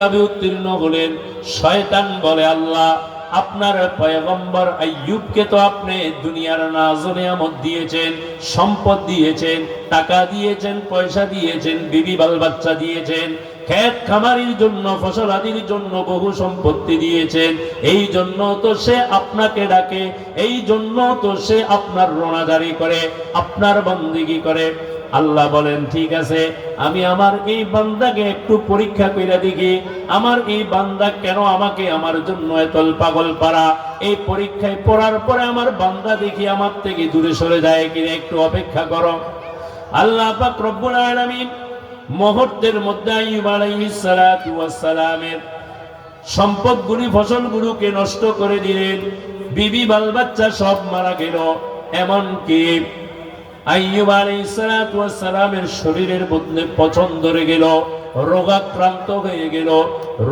কীভাবে উত্তীর্ণ হলেন। শয়তান বলে, আল্লাহ, আপনার পয়গম্বর আইয়ুবকে তো আপনি দুনিয়ার নাজ নিয়ামত দিয়েছেন, সম্পদ দিয়েছেন, টাকা দিয়েছেন, পয়সা দিয়েছেন, বিবি বাল বাচ্চা দিয়েছেন, ক্ষেত খামারির জন্য, ফসল আদির জন্য বহু সম্পত্তি দিয়েছেন। এই জন্য তো সে আপনাকে ডাকে, এই জন্য তো সে আপনার রোনাজারি করে, আপনার বন্দিগি করে। আল্লাহ বলেন, ঠিক আছে, আমি আমার এই বান্দাকে একটু পরীক্ষা করে দেখি। আমার এই বান্দা কেন আমাকে আমার জন্য এত পাগল পারা এই পরীক্ষায় পড়ার পরে আমার বান্দা দেখি আমার থেকে দূরে সরে যায় কিনা, একটু অপেক্ষা করো। আল্লাহ পাক রব্বুল আলামিন মুহূর্তের মধ্যে আইয়ুব আলাইহিস সালাতু ওয়াস সালামের সম্পদগুলি, ফসলগুলোকে নষ্ট করে দিলেন। বিবি, বাল বাচ্চা সব মারা গেল। এমনকি আইয়ুব আলাইহিস সালাতু ওয়াস সালামের শরীরের মধ্যে পচন ধরে গেল, রোগাক্রান্ত হয়ে গেল,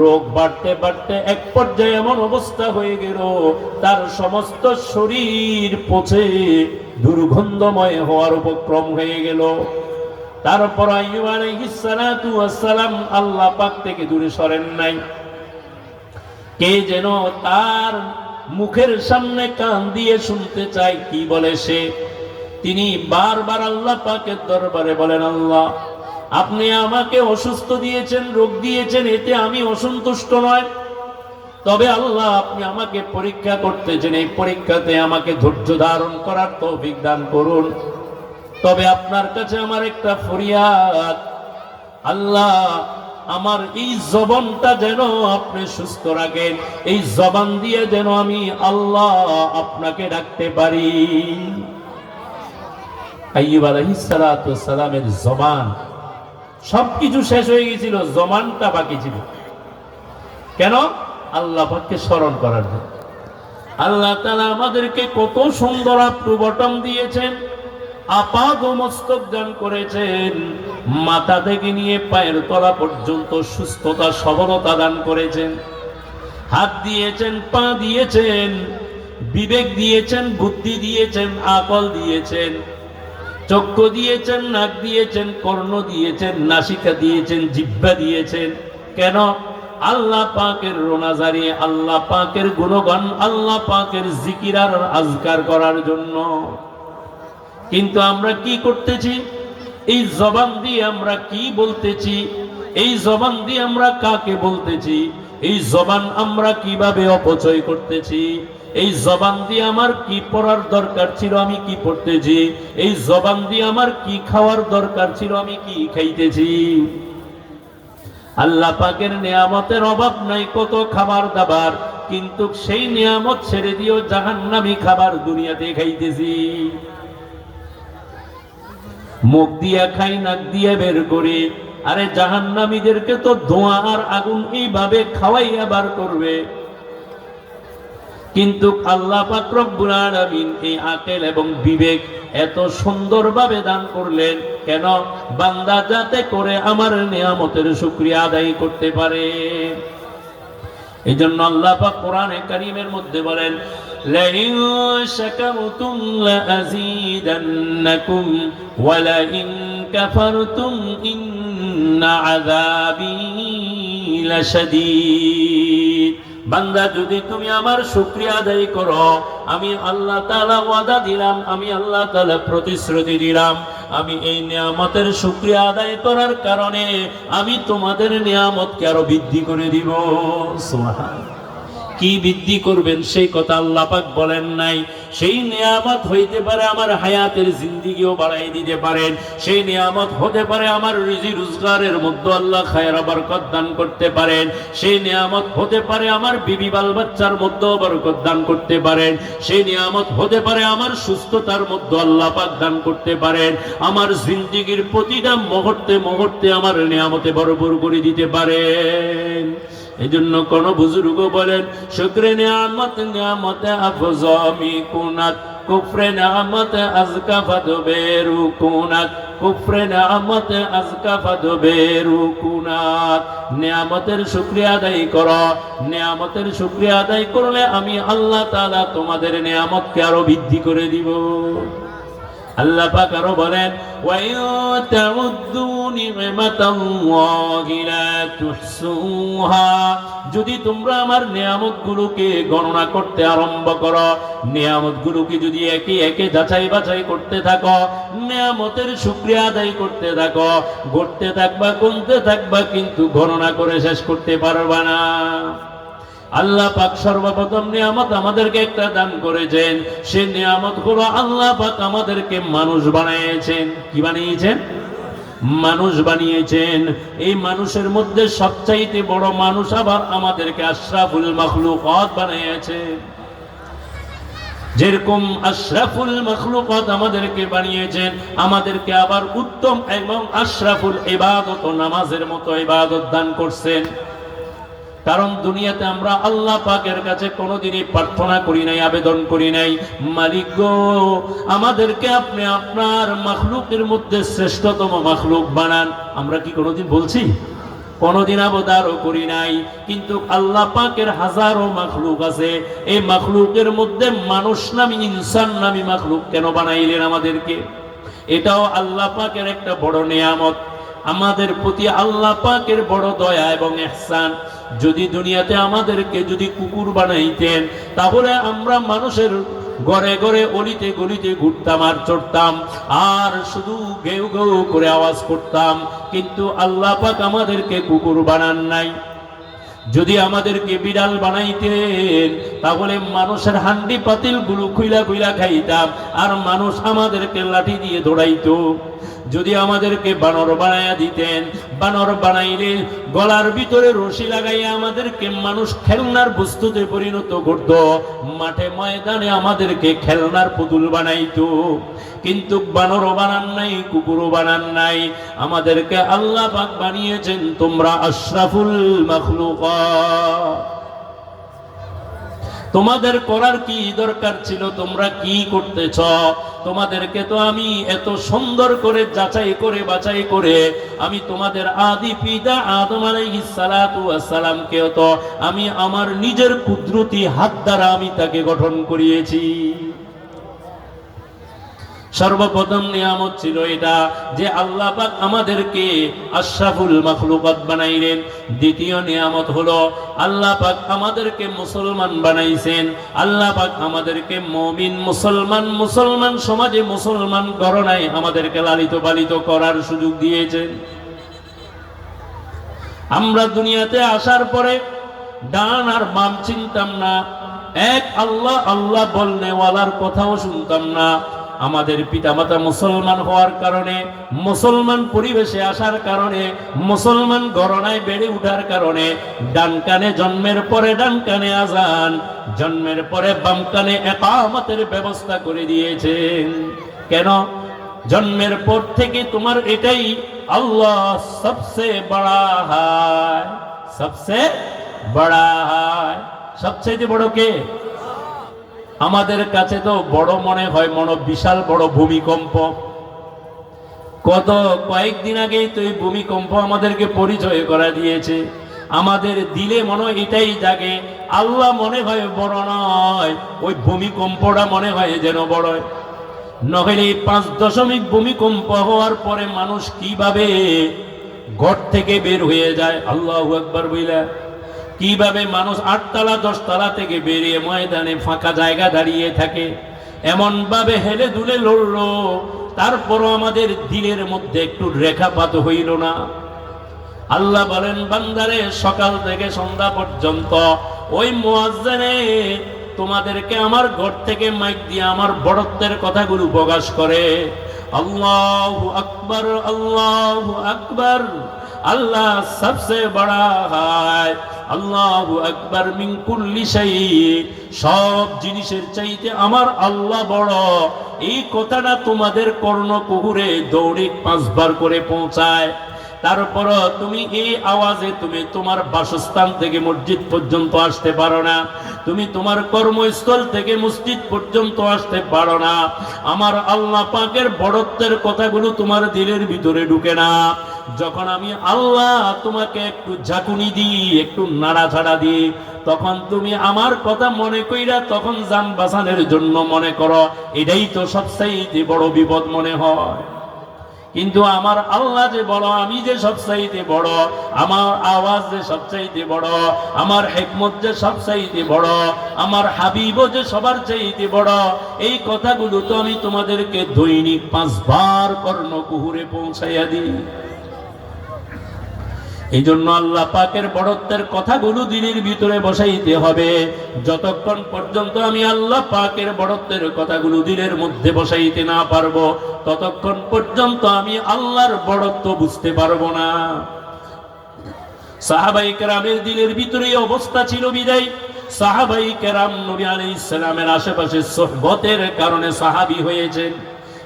রোগ বাড়তে বাড়তে এক পর্যায়ে এমন অবস্থা হয়ে গেল, তার সমস্ত শরীর পচে দুর্গন্ধময় হওয়ার উপক্রম হয়ে গেল। তারপর আইয়ুব আলাইহিস সালাতু আল্লাহ পাক থেকে দূরে সরেন নাই। কে যেন তার মুখের সামনে কান দিয়ে শুনতে চায়, কি বলে সে? তিনি বারবার আল্লাহ পাকের দরবারে বলেন, আল্লাহ, আপনি আমাকে অসুস্থ দিয়েছেন, রোগ দিয়েছেন, এতে আমি অসন্তুষ্ট নয়। তবে আল্লাহ, আপনি আমাকে পরীক্ষা করতেছেন, এই পরীক্ষাতে আমাকে ধৈর্য ধারণ করার তৌফিক দান করুন। তবে আপনার কাছে আমার একটা ফরিয়াদ। আল্লাহ, আমার এই জবনটা যেন আপনি সুস্থ রাখেন, এই জবান দিয়ে যেন আমি আল্লাহ আপনাকে ডাকতে পারি। সালাতু ওয়াস সালামের সবকিছু শেষ হয়ে গেছিল জবানটা বাকি ছিল। কেন? আল্লাহ পাককে স্মরণ করার জন্য। আল্লাহ তাআলা আমাদেরকে কত সুন্দর আপটু বটম দিয়েছেন, আপাদ মস্তক দান করেছেন, মাথা থেকে নিয়ে পায়ের তলা পর্যন্ত সুস্থতা, সবলতা দান করেছেন। হাত দিয়েছেন, পা দিয়েছেন, বিবেক দিয়েছেন, বুদ্ধি দিয়েছেন, আকল দিয়েছেন। চক্ষু দিয়েছেন, নাক দিয়েছেন, কর্ণ দিয়েছেন, নাসিকা দিয়েছেন, জিহ্বা দিয়েছেন। কেন? আল্লাহ পাকের রোনাজারি আল্লাহ পাকের গুণগান, আল্লাহ পাকের জিকিরার আজকার করার জন্য। কিন্তু আমরা কি করতেছি? এই জবান দিয়ে আমরা কি বলতেছি? এই জবান দিয়ে আমরা কাকে বলতেছি? এই জবান আমরা কীভাবে অপচয় করতেছি? এই জবান দিয়ে আমার কি পড়ার দরকার ছিল আমি কি পড়তেছি? এই জবান দিয়ে আমার কি খাওয়ার দরকার ছিল আমি কি খাইতেছি? আল্লাহ পাকের নিয়ামতের অভাব নাই কত খাবার দাবার, কিন্তু সেই নিয়ামত ছেড়ে দিও জাহান্নামি খাবার দুনিয়াতে খাইতেছি। মুখ দিয়া খাই, নাক দিয়ে বের করে, আরে জাহান্নামীদেরকে তো ধোঁয়া আর আগুন এইভাবে খাওয়াইয়া বার করবে। কিন্তু আল্লাহ পাক রব্বুল আলামিন এই আকেল এবং বিবেক এত সুন্দরভাবে দান করলেন কেন বান্দা যাতে করে আমার নিয়ামতের শুকরিয়া আদায় করতে পারে এই জন্য আল্লাহ পাক কোরআনে কারিমের মধ্যে বলেন لئن شكرتم لأزيدنكم ولئن كفرتم إن عذابي لشديد বান্দা, যদি তুমি আমার শুক্রিয়া আদায় করো, আমি আল্লাহ তাআলা ওয়াদা দিলাম, আমি আল্লাহ তাআলা প্রতিশ্রুতি দিলাম, আমি এই নিয়ামতের শুক্রিয়া আদায় করার কারণে আমি তোমাদের নিয়ামতকে আরও বৃদ্ধি করে দিব। সুবহানাল্লাহ। কি বৃদ্ধি করবেন সেই কথা আল্লাহ পাক বলেন নাই। সেই নিয়ামত হইতে পারে আমার হায়াতের জিন্দিগিও বাড়াই দিতে পারেন। সেই নিয়ামত হতে পারে আমার রুজি রোজগারের মধ্যে আল্লাহ খায়ের বরকত দান করতে পারেন। সেই নিয়ামত হতে পারে আমার বিবি বাল বাচ্চার মধ্যে বরকত দান করতে পারেন। সেই নিয়ামত হতে পারে আমার সুস্থতার মধ্যে আল্লাহ পাক দান করতে পারেন। আমার জিন্দিগির প্রতিটা মুহূর্তে মুহূর্তে আমার নিয়ামতে ভরপুর করে দিতে পারেন। এই জন্য কোন বুজুর্গ বলেন, শুক্রে নিয়ামত, নিয়ামতে আফজমি কুনাত, কুফরে নিয়ামতে আজকা ফাদবে রুকুনাত কুফরে নিয়ামতে আজকা ফাদবে রুকুনাত নিয়ামতের শুকরিয়া আদায় করো, নিয়ামতের শুকরিয়া আদায় করলে আমি আল্লাহ তাআলা তোমাদের নিয়ামতকে আরও বৃদ্ধি করে দিব। আল্লাহ পাক আরও বলেন যদি তোমরা আমার নিয়ামত গুলোকে গণনা করতে আরম্ভ করো নিয়ামত গুলোকে যদি একে একে যাচাই বাছাই করতে থাকো, নিয়ামতের শুক্রিয়া আদায় করতে থাকো গড়তে থাকবা কমতে থাকবা, কিন্তু গণনা করে শেষ করতে পারবা না। আল্লাহ পাক সর্বপ্রথম নিয়ামত আমাদেরকে একটা দান করেছেন। সে নিয়ামত হলো আল্লাহ পাক আমাদেরকে মানুষ বানিয়েছেন। কি বানিয়েছেন? মানুষ বানিয়েছেন। এই মানুষের মধ্যে সবচাইতে বড় মানুষ আবার আমাদেরকে আশরাফুল মখলুকত বানিয়েছেন যেরকম আশরাফুল মখলুকত আমাদেরকে বানিয়েছেন, আমাদেরকে আবার উত্তম এবং আশরাফুল ইবাদত ও নামাজের মতো ইবাদত দান করছেন। কারণ দুনিয়াতে আমরা আল্লাহ পাকের কাছে কোনোদিনই প্রার্থনা করি নাই, আবেদন করি নাই। মালিক গো, আমাদেরকে আপনি আপনার মাখলুকের মধ্যে শ্রেষ্ঠতম মাখলুক বানান। আমরা কি কোনোদিন বলছি? কোনোদিন আবদারও করি নাই। কিন্তু আল্লাহ পাকের হাজারো মাখলুক আছে। এই মাখলুকের মধ্যে মানুষ নামি, ইনসান নামি মাখলুক কেন বানাইলেন আমাদেরকে? এটাও আল্লাহ পাকের একটা বড় নিয়ামত। আমাদের প্রতি আল্লাহ পাকের বড় দয়া এবং এহসান যদি দুনিয়াতে আমাদেরকে যদি কুকুর বানাইতেন, তাহলে আমরা মানুষের ঘরে ঘরে অলিতে গলিতে ঘুরতাম আর চড়তাম। আর শুধু ঘেউ ঘেউ করে আওয়াজ করতাম। কিন্তু আল্লাহ পাক আমাদেরকে কুকুর বানান নাই। যদি আমাদেরকে বিড়াল বানাইতেন, তাহলে মানুষের হান্ডি পাতিলগুলো খুইলা খুইলা খাইতাম। আর মানুষ আমাদেরকে লাঠি দিয়ে দৌড়াইতো। যদি আমাদেরকে বানর বানাইয়া দিতেন, বানর বানাইলে গলার ভিতরে রশি লাগাইয়া আমাদেরকে মানুষ খেলনার বস্তুতে পরিণত করত, মাঠে ময়দানে আমাদেরকে খেলনার পুতুল বানাইতো। কিন্তু বানরও বানান নাই, কুকুরও বানান নাই। আমাদেরকে আল্লাহ পাক বানিয়েছেন, তোমরা আশরাফুল মখলুকা তোমাদের করার কি দরকার ছিল? তোমরা কি করতেছ? তোমাদেরকে তো আমি এত সুন্দর করে যাচাই করে বাছাই করে আমি তোমাদের আদি পিতা আদম ওয়াসসালামকে তো আমি আমার নিজের কুদরতি হাত দ্বারা আমি তাকে গঠন করিয়েছি। সর্বপ্রথম নিয়ামত ছিল এটা যে আল্লাহ আমাদেরকে আশরাফুল মাখলুকাত বানাইলেন। দ্বিতীয় নিয়ামত হলো, আল্লাহ পাক আমাদেরকে মুসলমান বানাইছেন। আল্লাহ পাক আমাদেরকে মমিন মুসলমান মুসলমান সমাজে মুসলমান গণনায় আমাদেরকে লালিত পালিত করার সুযোগ দিয়েছেন। আমরা দুনিয়াতে আসার পরে ডান আর বাম চিনতাম না, এক আল্লাহ আল্লাহ বলনেওয়ালার কথাও শুনতাম না। আমাদের পিতামাতা মুসলমান হওয়ার কারণে, মুসলমান পরিবেশে আসার কারণে, মুসলমান গণনায় বেড়ে ওঠার কারণে, ডান কানে জন্মের পরে ডান কানে আজান, জন্মের পরে বাম কানে একামতের ব্যবস্থা করে দিয়েছেন। কেন? জন্মের পর থেকে তোমার এটাই আল্লাহ সবসে বড়া হয় সবসে বড়া হয় সবচেয়ে বড় কে? আমাদের কাছে তো বড় মনে হয় মন, বিশাল বড় ভূমিকম্প। কত কয়েকদিন আগেই তো এই ভূমিকম্প আমাদেরকে পরিচয় করা দিয়েছে। আমাদের দিলে মনে এটাই জাগে, আল্লাহ মনে হয় বড় নয়, ওই ভূমিকম্পটা মনে হয় যেন বড়। নহলে পাঁচ দশমিক ভূমিকম্প হওয়ার পরে মানুষ কীভাবে ঘর থেকে বের হয়ে যায়? আল্লাহ একবার বইলা। কীভাবে মানুষ আটতলা, দশতলা থেকে বেরিয়ে ময়দানে ফাঁকা জায়গা দাঁড়িয়ে থাকে? এমন ভাবে হেলে দুলে লড়লো, তারপরও আমাদের দিলের মধ্যে একটু রেখাপাত হইল না। আল্লাহ বলেন, বান্দারে, সকাল থেকে সন্ধ্যা পর্যন্ত ওই মোয়াজ্জেনে তোমাদেরকে আমার ঘর থেকে মাইক দিয়ে আমার বড়ত্বের কথাগুলো প্রকাশ করে। আল্লাহ আকবর আল্লাহ আকবর, আল্লাহ সবসে বড়া হয় আল্লাহ আকবর মিন কুল্লি সব জিনিসের চাইতে আমার আল্লাহ বড়। এই কথাটা তোমাদের কর্ণ কুহুরে দৌড়ে পাঁচবার করে পৌঁছায়। তারপর তুমি এই আওয়াজে তুমি তোমার বাসস্থান থেকে মসজিদ পর্যন্ত আসতে পারো না। তুমি তোমার কর্মস্থল থেকে মসজিদ পর্যন্ত আসতে পারো না। আমার আল্লাহ পাকের বড়ত্বের কথাগুলো তোমার দিলের ভিতরে ঢুকে না। যখন আমি আল্লাহ তোমাকে একটু ঝাঁকুনি দিই, একটু নাড়াছাড়া দিই, তখন তুমি আমার কথা মনে কইরা তখন যান বাঁচানোর জন্য মনে করো, এটাই তো সবচাইতে বড় বিপদ মনে হয়। কিন্তু আমার আল্লাহ যে বড় আমি যে সবচাইতে বড়, আমার আওয়াজ যে সবচাইতে বড়, আমার হেকমত যে সবচাইতে বড়, আমার হাবিব যে সবার চাইতে বড়, এই কথাগুলো তো আমি তোমাদেরকে দৈনিক পাঁচবার কর্ণ কর্ণকুহুরে পৌঁছাইয়া দিই। এই জন্য আল্লাহ পাকের বড়ত্বের কথাগুলো দিনের ভিতরে বসাইতে হবে। যতক্ষণ পর্যন্ত আমি আল্লাহ পাকের বড়ত্বের কথাগুলো দিনের মধ্যে বসাইতে না পারব, ততক্ষণ পর্যন্ত আমি আল্লাহর বড়ত্ব বুঝতে পারব না। সাহাবাই কেরামের দিলের ভিতরে অবস্থা ছিল বিদায়। সাহাবাই কেরাম নবী আলাইহিস সালামের আশেপাশে সোহবতের কারণে সাহাবি হয়েছেন।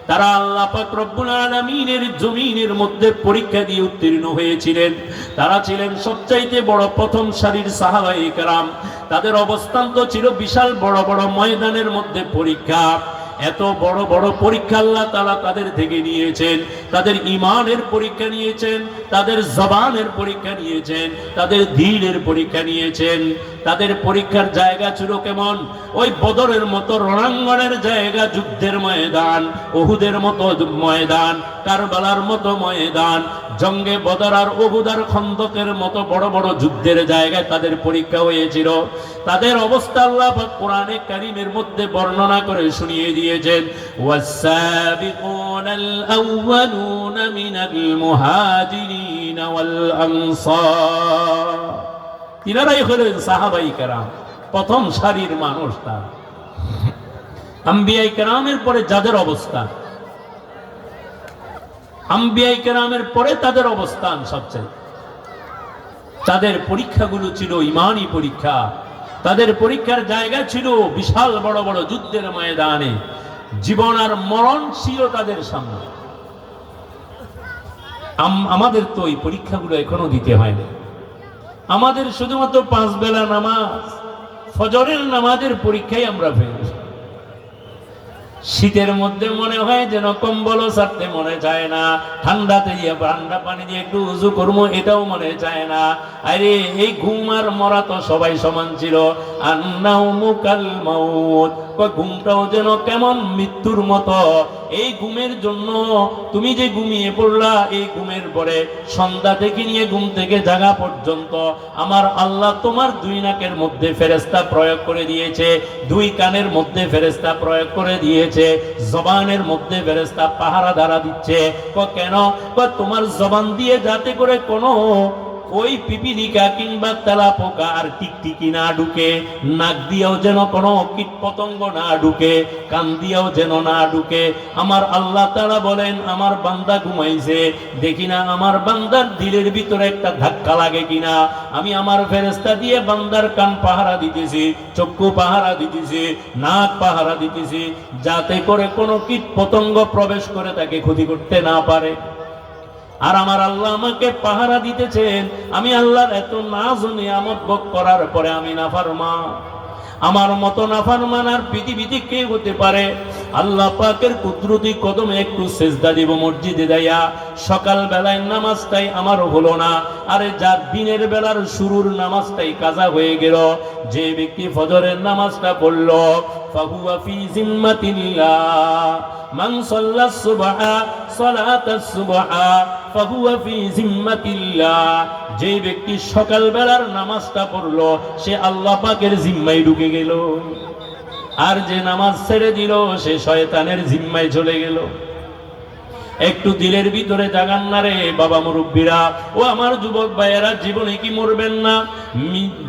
তারা আল্লাহ রব্বুল আলামিনের জমিনের মধ্যে পরীক্ষা দিয়ে উত্তীর্ণ হয়েছিলেন। তারা ছিলেন সবচাইতে বড় প্রথম সারির সাহাবাই কেরাম তাদের অবস্থান তো ছিল বিশাল বড় বড় ময়দানের মধ্যে পরীক্ষা। এত বড় বড় পরীক্ষা আল্লাহ তালা তাদের থেকে নিয়েছেন। তাদের ইমানের পরীক্ষা নিয়েছেন, তাদের জবানের পরীক্ষা নিয়েছেন, তাদের দিনের পরীক্ষা নিয়েছেন। তাদের পরীক্ষার জায়গা ছিল কেমন? ওই বদরের মতো রণাঙ্গনের জায়গা যুদ্ধের ময়দান ওহুদের মতো ময়দান, কারবালার মতো ময়দান, জঙ্গে বদর আর ওহুদার খন্দকের মতো বড় বড় যুদ্ধের জায়গায় তাদের পরীক্ষা হয়েছিল। তাদের অবস্থা আল্লাহ কোরআনে কারিমের মধ্যে বর্ণনা করে শুনিয়ে দিয়েছেন আউয়ালুনা মিনাল মুহাজিরিন ওয়াল তিনারাই হলেন সাহাবাই কেরাম, প্রথম সারির মানুষ তার। আম্বিয়াই কেরামের পরে যাদের অবস্থা? আম্বিয়াই কেরামের পরে তাদের অবস্থান সবচেয়ে। তাদের পরীক্ষাগুলো ছিল ইমানই পরীক্ষা। তাদের পরীক্ষার জায়গা ছিল বিশাল বড় বড় যুদ্ধের ময়দানে। জীবন আর মরণ ছিল তাদের সামনে। আম- আমাদের তো এই পরীক্ষাগুলো এখনও দিতে হয় না আমাদের শুধুমাত্র পাঁচ বেলা নামাজ, ফজরের নামাজের পরীক্ষায় আমরা ফেলছি শীতের মধ্যে মনে হয় যেন কম্বল ছাড়তে মনে চায় না, ঠান্ডাতে গিয়ে ঠান্ডা পানি দিয়ে একটু উজু করব এটাও মনে চায় না। আরে, এই ঘুম আর মরা তো সবাই সমান ছিল। ঘুমটাও যেন কেমন মৃত্যুর মতো। এই ঘুমের জন্য তুমি যে ঘুমিয়ে পড়লা, এই ঘুমের পরে সন্ধ্যা থেকে নিয়ে ঘুম থেকে জাগা পর্যন্ত আমার আল্লাহ তোমার দুই নাকের মধ্যে ফেরেস্তা প্রয়োগ করে দিয়েছে, দুই কানের মধ্যে ফেরেস্তা প্রয়োগ করে দিয়েছে, জবানের মধ্যে ফেরেস্তা পাহারা দ্বারা দিচ্ছে কেন? তোমার জবান দিয়ে যাতে করে কোনো ওই পিপিলিকা কিংবা তেলা পোকা আর টিকটিকি না ঢুকে, নাক দিয়েও যেন কোনো কীট পতঙ্গ না ঢুকে, কান দিয়েও যেন না ঢুকে। আমার আল্লাহ তারা বলেন, আমার বান্দা ঘুমাইছে, দেখি না আমার বান্দার দিলের ভিতরে একটা ধাক্কা লাগে কিনা। আমি আমার ফেরেস্তা দিয়ে বান্দার কান পাহারা দিতেছি, চক্ষু পাহারা দিতেছি, নাক পাহারা দিতেছি, যাতে করে কোনো কীট পতঙ্গ প্রবেশ করে তাকে ক্ষতি করতে না পারে। আর আমার আল্লাহ আমাকে পাহারা দিতেছেন। আমি আল্লাহর এত নাজ নিয়ামত ভোগ করার পরে আমি নাফারমা আমার মতো নাফারমান আর পৃথিবীতে কে হতে পারে? আল্লাহ পাকের কুদরতি কদমে একটু সেজদা দিব মসজিদে দেয়া সকাল বেলায় নামাজটাই আমারও হলো না। আরে যার দিনের বেলার শুরুর নামাজটাই কাজা হয়ে গেল। যে ব্যক্তি ফজরের নামাজটা পড়ল, ফাহুয়া ফি জিম্মাতিল্লাহ। মান সাল্লা সুবহা, সালাতাস সুবহা, ফাহুয়া ফি জিম্মাতিল্লাহ। যে ব্যক্তি সকালবেলার নামাজটা পড়ল, সে আল্লাহ পাকের জিম্মায় ঢুকে গেল। আর যে নামাজ ছেড়ে দিল, সে শয়তানের জিম্মায় চলে গেল। একটু দিলের ভিতরে জাগান না রে বাবা মুরব্বীরা। ও আমার যুবক ভাইয়েরা, জীবনে কি মরবেন না?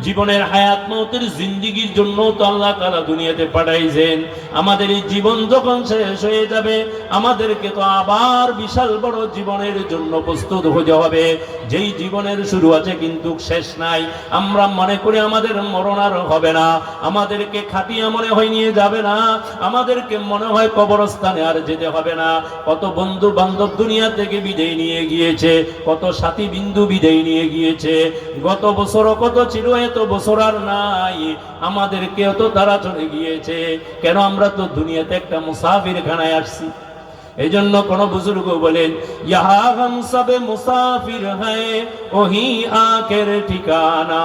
জীবনের হায়াত মতের জিন্দিগির জন্য তো আল্লাহ তালা দুনিয়াতে পাঠাইছেন। আমাদের এই জীবন যখন শেষ হয়ে যাবে, আমাদেরকে তো আবার বিশাল বড় জীবনের জন্য প্রস্তুত হতে হবে। যেই জীবনের শুরু আছে কিন্তু শেষ নাই। আমরা মনে করি আমাদের মরণ আর হবে না। আমাদেরকে খাটিয়া মনে হয় নিয়ে যাবে না। আমাদেরকে মনে হয় কবরস্থানে আর যেতে হবে না। কত বন্ধু বান্ধব দুনিয়া থেকে বিদায় নিয়ে গিয়েছে, কত সাথী বিন্দু বিদায় নিয়ে গিয়েছে, গত বছরও কত ছিল, এত বছর আর নাই, আমাদেরকেও তো তারা চলে গিয়েছে, কেন আমরা তো দুনিয়াতে একটা মুসাফির খানায় আসছি? এই জন্য কোন বুজুর্গ বলেন ইহা হম সবে মুসাফির হ্যায়, ওহি আখের ঠিকানা।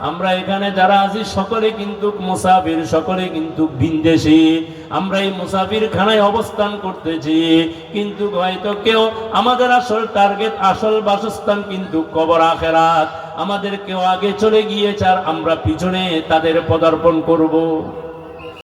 আমরা এখানে যারা আছি, সকলে কিন্তু মুসাফির, সকলে কিন্তু বিন্দেশি আমরা এই মুসাফির খানায় অবস্থান করতেছি। কিন্তু হয়তো কেউ আমাদের আসল টার্গেট আসল বাসস্থান কিন্তু কবর আখেরাত। আমাদের কেউ আগে চলে গিয়েছে আর আমরা পিছনে তাদের পদার্পণ করব।